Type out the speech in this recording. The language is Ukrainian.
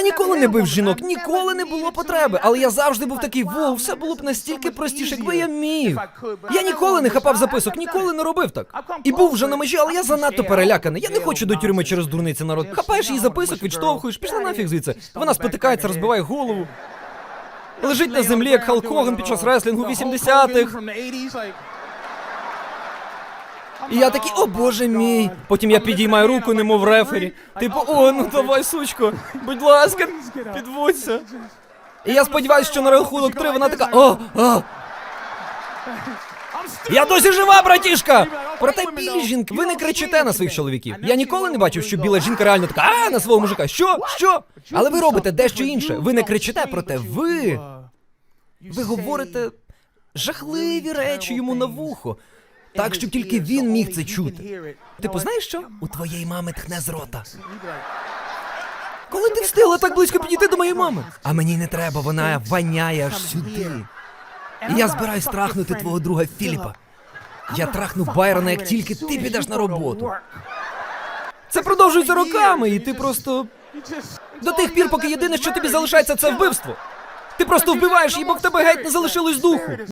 Я ніколи не бив жінок, ніколи не було потреби, але я завжди був такий воу, все було б настільки простіше, якби я міг. Я ніколи не хапав записок, ніколи не робив так. І був вже на межі, але я занадто переляканий. Я не хочу до тюрми через дурниці народ. Хапаєш її записок, відштовхуєш, пішла нафіг звідси. Вона спотикається, розбиває голову. Лежить на землі, як Халк Хоган під час реслінгу 80-х. І я такий, о боже мій. Потім я підіймаю руку, немов рефері. Типу, о, ну давай, сучко, будь ласка, підводься. І я сподіваюся, що на рахунок три вона така, о, о. Я досі жива, братішка! Проте білі жінки, ви не кричите на своїх чоловіків. Я ніколи не бачив, що біла жінка реально така, а на свого мужика. Що? Що? Але ви робите дещо інше. Ви не кричите, проте ви. Ви говорите жахливі речі йому на вухо. Так, щоб тільки він міг це чути. Типу, знаєш що? У твоєї мами тхне з рота. Коли ти встигла так близько підійти до моєї мами? А мені не треба, вона воняє аж сюди. І я збираюсь трахнути твого друга Філіпа. Я трахну Байрона, як тільки ти підеш на роботу. Це продовжується роками, і ти просто. До тих пір, поки єдине, що тобі залишається, це вбивство. Ти просто вбиваєш її, бо в тебе геть не залишилось духу.